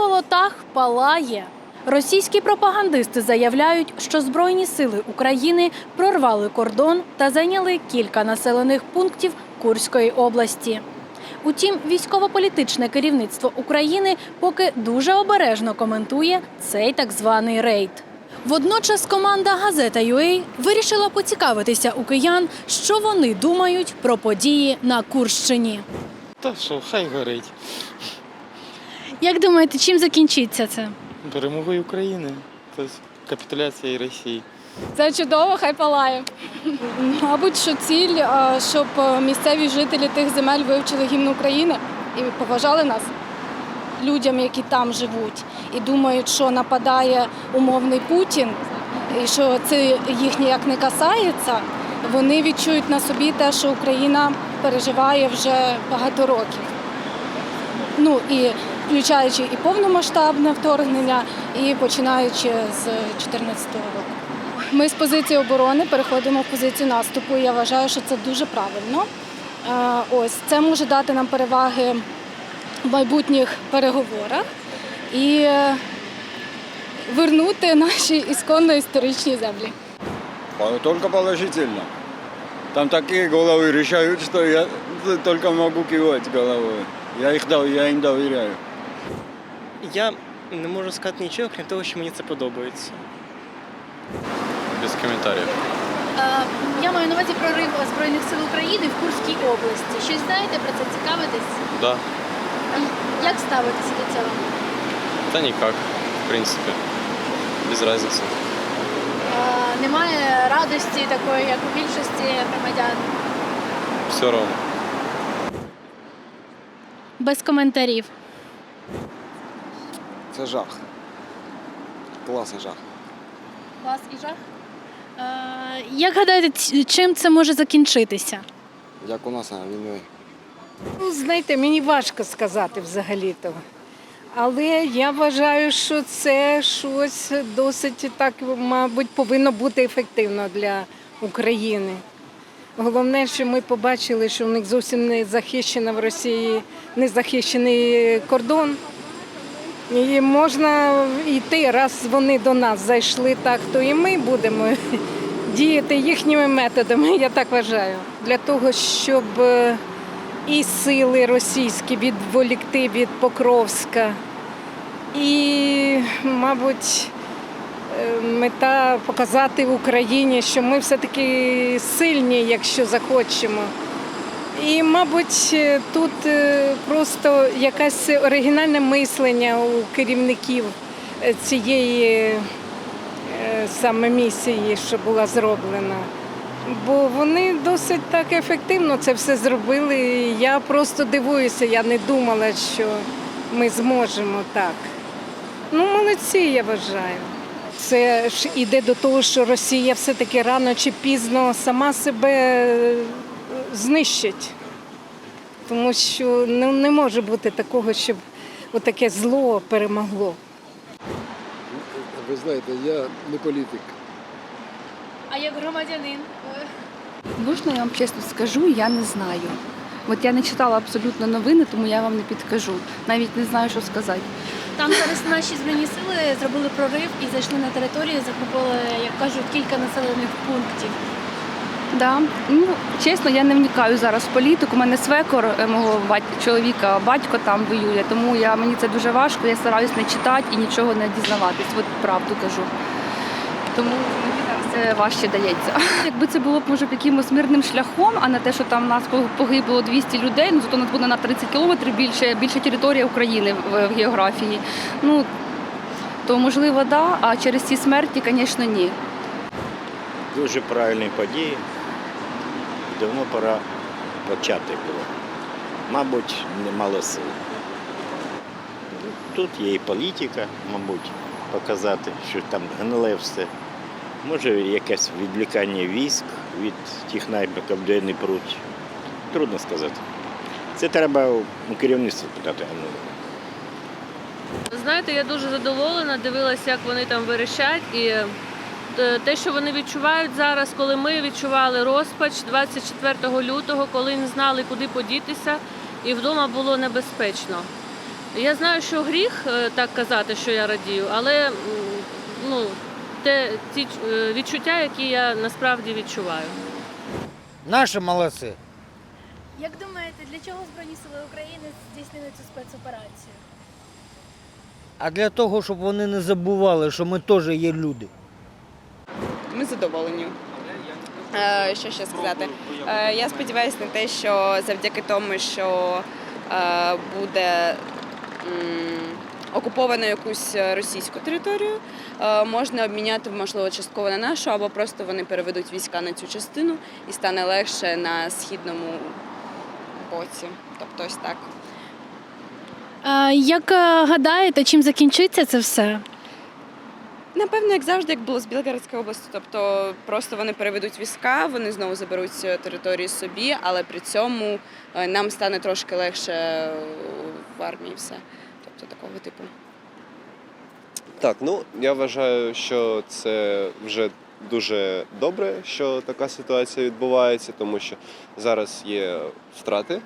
болотах палає. Російські пропагандисти заявляють, що Збройні сили України прорвали кордон та зайняли кілька населених пунктів Курської області. Утім, військово-політичне керівництво України поки дуже обережно коментує цей так званий рейд. Водночас команда Газета UA вирішила поцікавитися у киян, що вони думають про події на Курщині. Та що, хай горить. Як думаєте, чим закінчиться це? Перемогою України. Тобто капітуляція Росії. Це чудово, хай палає. Мабуть, що ціль, щоб е, місцеві жителі тих земель вивчили гімн України і поважали нас, людям, які там живуть, і думають, що нападає умовний Путін, і що це їх ніяк не касається. Вони відчують на собі те, що Україна переживає вже багато років. Ну і включаючи і повномасштабне вторгнення, і починаючи з 2014 року. Ми з позиції оборони переходимо в позицію наступу. Я вважаю, що це дуже правильно. Е, Ось це може дати нам переваги в майбутніх переговорах і е, вернути наші ісконно історичні землі. Только положительно. Там такие головы решают, что я только могу кивать головой. Я, их, дов- я им доверяю. Я не можу сказати нічого, крім того, що мені це подобається. Без коментарів. Я маю на увазі прорив Збройних сил України в Курській області. Щось знаєте про це? Цікавитесь? Да. Як ставитися до цього? Та ніяк, в принципі. Без різниці. Немає радості такої, як у більшості громадян. Все одно. Без коментарів. Це жах. Класний жах. Клас і жах. Як гадаєте, чим це може закінчитися? Як у нас на війні. Ну, знаєте, мені важко сказати взагалі-то. Але я вважаю, що це щось досить так, мабуть, повинно бути ефективно для України. Головне, що ми побачили, що в них зовсім не захищена в Росії, не захищений кордон. І можна йти, раз вони до нас зайшли так, то і ми будемо діяти їхніми методами, я так вважаю, для того, щоб е, і сили російські відволікти від Покровська. І, мабуть, е, мета показати Україні, що ми все-таки сильні, якщо захочемо. І, мабуть, е, тут е, просто якесь оригінальне мислення у керівників е, цієї саме місії, що була зроблена. Бо вони досить так ефективно це все зробили. Я просто дивуюся, я не думала, що ми зможемо так. Ну, молодці, я вважаю. Це ж іде до того, що Росія все-таки рано чи пізно сама себе знищить. Тому що ну, не може бути такого, щоб отаке зло перемогло. Ви знаєте, я не політик. А як громадянин? Можна я вам чесно скажу, я не знаю. От я не читала абсолютно новини, тому я вам не підкажу. Навіть не знаю, що сказати. Там зараз наші збройні сили зробили прорив і зайшли на територію, захопили, як кажуть, кілька населених пунктів. Да. Ну, чесно, я не вникаю зараз в політику. У мене свекор е, мого батька, чоловіка, батько там воює, тому я, мені це дуже важко, я стараюсь не читати і нічого не дізнаватись. От правду кажу. Тому мені зараз це важче дається. Якби це було б може б якимось мирним шляхом, а не те, що там нас погибло 200 людей, ну зато нас буде на 30 кілометрів більше, більше територія України в, в географії. Ну то можливо, да, а через ці смерті, звісно, ні. Дуже правильні події. Давно пора почати було. Мабуть, немало сил. Тут є і політика, мабуть, показати, що там гниле все. Може, якесь відвлікання військ від тих наймиків, де не пруть. Трудно сказати. Це треба у керівництва питати. а Знаєте, я дуже задоволена, дивилася, як вони там вирішать. І те, що вони відчувають зараз, коли ми відчували розпач 24 лютого, коли не знали, куди подітися, і вдома було небезпечно. Я знаю, що гріх е, так казати, що я радію, але ну, те, ті е, відчуття, які я насправді відчуваю. Наші молодці. Як думаєте, для чого Збройні Сили України здійснили цю спецоперацію? А для того, щоб вони не забували, що ми теж є люди. Ми задоволені. Е, що ще сказати? Е, я сподіваюся на те, що завдяки тому, що е, буде окуповано якусь російську територію, можна обміняти, можливо, частково на нашу, або просто вони переведуть війська на цю частину і стане легше на східному боці. Тобто ось так. Як гадаєте, чим закінчиться це все? Напевно, як завжди, як було з Білгородської області. Тобто просто вони переведуть війська, вони знову заберуть е, території собі, але при цьому е, нам стане трошки легше е, в армії все. Тобто такого типу. Так, ну я вважаю, що це вже дуже добре, що така ситуація відбувається, тому що зараз є втрати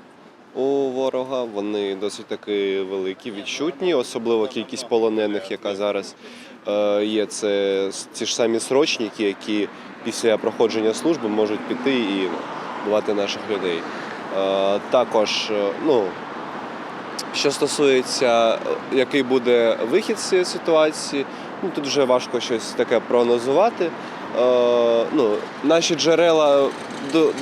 у ворога. Вони досить таки великі, відчутні, особливо кількість полонених, яка зараз е, є. Це ті ж самі срочники, які після проходження служби можуть піти і вбивати наших людей. Е, також, е, ну. Що стосується, який буде вихід з цієї ситуації, ну тут вже важко щось таке прогнозувати. Е, ну, наші джерела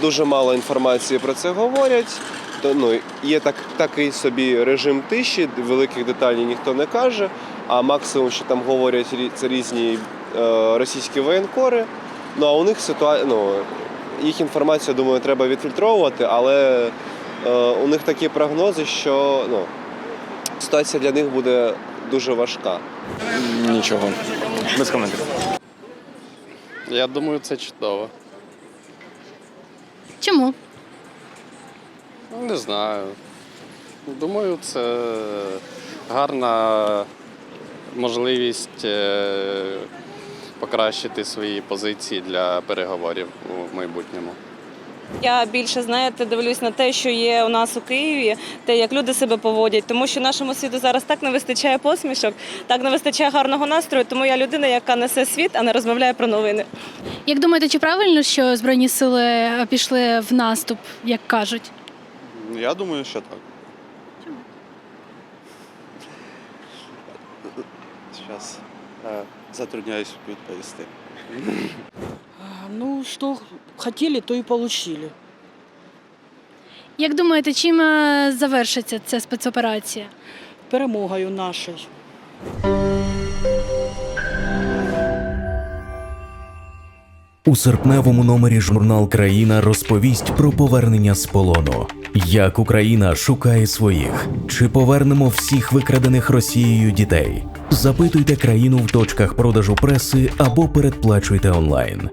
дуже мало інформації про це говорять. То, ну, є так, такий собі режим тиші, великих деталей ніхто не каже, а максимум, що там говорять, це різні е, російські воєнкори. Ну а у них ситуація, ну, їх інформацію, думаю, треба відфільтровувати, але е, у них такі прогнози, що ну, ситуація для них буде дуже важка. Нічого. Без коментарів. Я думаю, це чудово. Чому? Не знаю. Думаю, це гарна можливість е, покращити свої позиції для переговорів у майбутньому. Я більше знаєте, дивлюсь на те, що є у нас у Києві, те, як люди себе поводять, тому що нашому світу зараз так не вистачає посмішок, так не вистачає гарного настрою. Тому я людина, яка несе світ, а не розмовляє про новини. Як думаєте, чи правильно, що Збройні Сили пішли в наступ, як кажуть? Я думаю, що так. Зараз затрудняюсь відповісти. Ну, що хотіли, то і отримали. Як думаєте, чим е, завершиться ця спецоперація? Перемогою нашою. У серпневому номері журнал Країна розповість про повернення з полону. Як Україна шукає своїх, чи повернемо всіх викрадених Росією дітей? Запитуйте країну в точках продажу преси або передплачуйте онлайн.